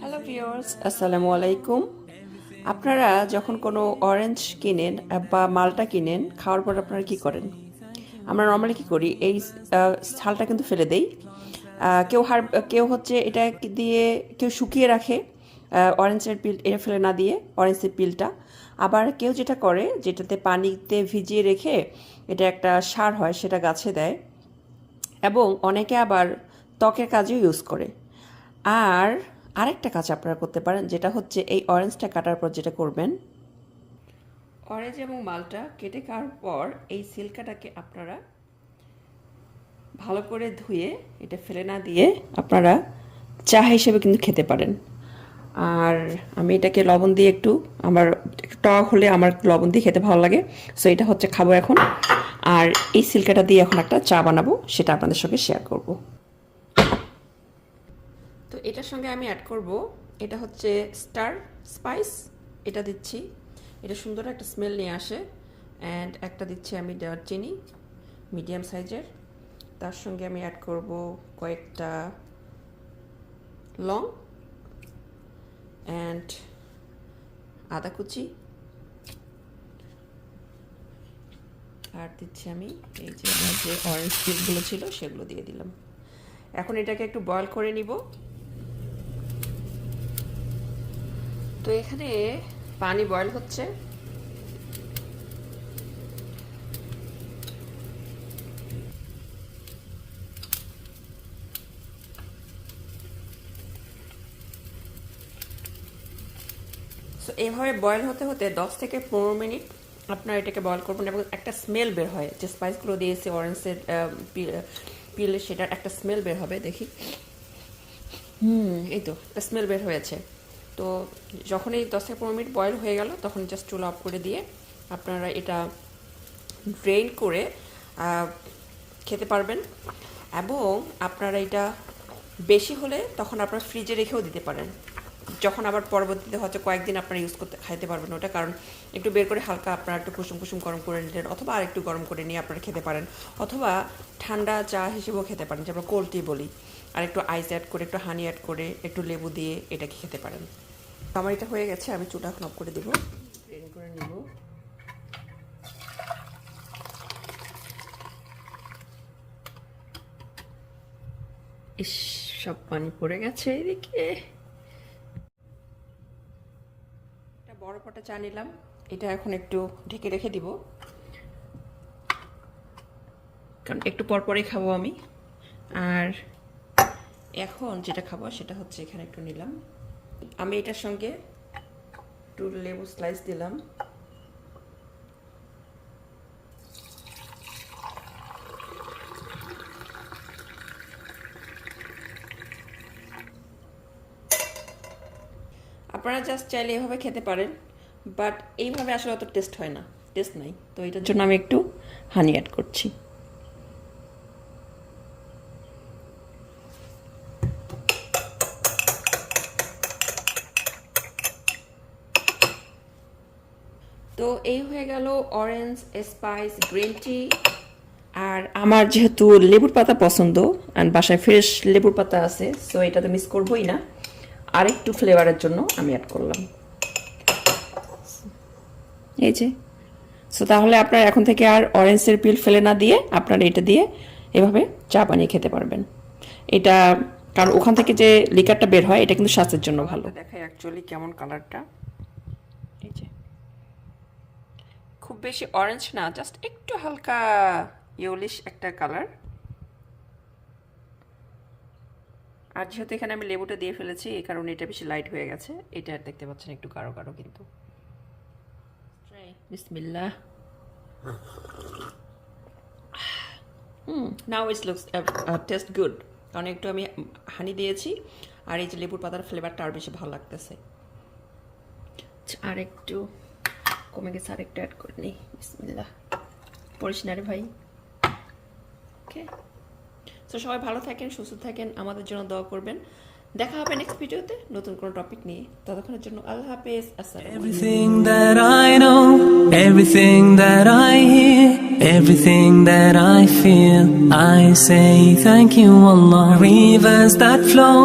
Hello viewers আসসালামু আলাইকুম আপনারা যখন কোনো অরেঞ্জ কিনেন বা মালটা কিনেন খাওয়ার পর আপনারা কি করেন আমরা নর্মালি কি করি এই ছালটা কিন্তু ফেলে দেই কেউ হার কেউ হচ্ছে এটা দিয়ে কেউ শুকিয়ে রাখে অরেঞ্জের পিল এটা ফেলে না দিয়ে অরেঞ্জের পিলটা আবার কেউ যেটা করে যেটাতে পানিতে ভিজিয়ে রেখে এটা একটা সার হয়, সেটা গাছে দেয়। এবং অনেকে আবার ত্বকের কাজেও ইউজ করে। আর আরেকটা কাজ আপনারা করতে পারেন, যেটা হচ্ছে এই অরেঞ্জটা কাটার পর যেটা করবেন। অরেঞ্জ এবং মালটা কেটে খাওয়ার পর এই সিল্কাটাকে আপনারা ভালো করে ধুয়ে, এটা ফেলে না দিয়ে আপনারা চা হিসেবে কিন্তু খেতে পারেন। আর আমি এটাকে লবণ দিয়ে একটু, আমার টক হলে আমার লবণ দিয়ে খেতে ভালো লাগে সো এটা হচ্ছে খাব এখন। আর এই সিল্কাটা দিয়ে এখন একটা চা বানাবো, সেটা আপনাদের সঙ্গে শেয়ার করব। এটার সঙ্গে আমি অ্যাড করব। এটা হচ্ছে স্টার স্পাইস এটা দিচ্ছি। এটা সুন্দর একটা স্মেল নিয়ে আসে। অ্যান্ড একটা দিচ্ছি আমি দারচিনি মিডিয়াম সাইজের তার সঙ্গে আমি অ্যাড করব কয়েকটা লং অ্যান্ড আদা কুচি। আর দিচ্ছি আমি এই যে যে অরেঞ্জ ছিল সেগুলো দিয়ে দিলাম। এখন এটাকে একটু বয়ল করে নিব। তো এখানে পানি বয়ল হচ্ছে। সো এইভাবে বয়েল হতে হতে দশ থেকে পনেরো মিনিট আপনার এটাকে বয়েল করবেন এবং একটা স্মেল বের হয়। যে স্পাইসগুলো দিয়েছে, অরেঞ্জের পিলে সেটার একটা স্মেল বের হবে, দেখি। হুম, এই তো, একটা স্মেল বের হয়েছে। তো যখন এই দশ থেকে পনেরো মিনিট বয়েল হয়ে গেল, তখন জাস্ট চুল অফ করে দিয়ে আপনারা এটা ড্রেন করে খেতে পারবেন। এবং আপনারা এটা বেশি হলে তখন আপনারা ফ্রিজে রেখেও দিতে পারেন। যখন আবার পরবর্তীতে হয়তো কয়েকদিন আপনারা ইউজ করতে, খাইতে পারবেন ওটা, কারণ একটু বের করে হালকা আপনারা একটু কুসুম কুসুম গরম করে নিলেন, অথবা আর একটু গরম করে নিয়ে আপনারা খেতে পারেন। অথবা ঠান্ডা চা হিসেবেও খেতে পারেন যে আমরা কোল্ড টি বলি। আর একটু আইস অ্যাড করে, একটু হানি অ্যাড করে, একটু লেবু দিয়ে এটাকে খেতে পারেন। আমার এটা হয়ে গেছে আমি চুটা এখন অফ করে দেবো। করে নিব। ইস সব পানি পড়ে গেছে এদিকে। একটা বড় পটা চা নিলাম এটা এখন একটু ঢেকে রেখে দিব। কারণ একটু পর পরে খাব আমি। আর এখন যেটা খাব সেটা হচ্ছে এখানে একটু নিলাম। আমি এটার সঙ্গে একটু লেবু স্লাইস দিলাম। আপনারা জাস্ট চাইলে এভাবে খেতে পারেন বাট এইভাবে আসলে অত টেস্ট হয় না টেস্ট নাই। তো এটার জন্য আমি একটু হানি অ্যাড করছি। তো এই হয়ে গেল অরেঞ্জ স্পাইস গ্রিন টি আর আমার যেহেতু লেবুর পাতা পছন্দ আর বাসায় ফ্রেশ লেবুর পাতা আছে সো এটা তো মিস করবোই না। আরেকটু ফ্লেভারের জন্য আমি অ্যাড করলাম। এই যে। সো তাহলে আপনার এখন থেকে আর অরেঞ্জের পিল ফেলে না দিয়ে আপনারা এটা দিয়ে এভাবে চা বানিয়ে খেতে পারবেন। এটা কারণ ওখান থেকে যে লিকারটা বের হয় এটা কিন্তু স্বাস্থ্যের জন্য ভালো। দেখায় অ্যাকচুয়ালি কেমন কালারটা এই যে। খুব বেশি অরেঞ্জ না জাস্ট একটু হালকা ইউলিশ একটা কালার আর যেহেতু এখানে আমি লেবুটা দিয়ে ফেলেছি এই কারণে এটা বেশি লাইট হয়ে গেছে। এটা আর দেখতে পাচ্ছেন একটু কারও কারও কিন্তু। হুম now it's looks taste good কারণ একটু আমি হানি দিয়েছি আর এই যে লেবুর পাতার ফ্লেভারটা আর বেশি ভালো লাগতেছে। আর একটু কমে গেছে আর একটু অ্যাড করে নিই। বিসমিল্লাহ। পড়িস না রে ভাই। ওকে তো সবাই ভালো থাকেন সুস্থ থাকেন আমাদের জন্য দোয়া করবেন। দেখা হবে নেক্সট ভিডিওতে নতুন কোনো টপিক নিয়ে। ততক্ষণের জন্য আল্লাহ হাফেজ। আসসালাম Everything that I know, everything that I hear, everything that I feel, I say thank you Allah. Rivers that flow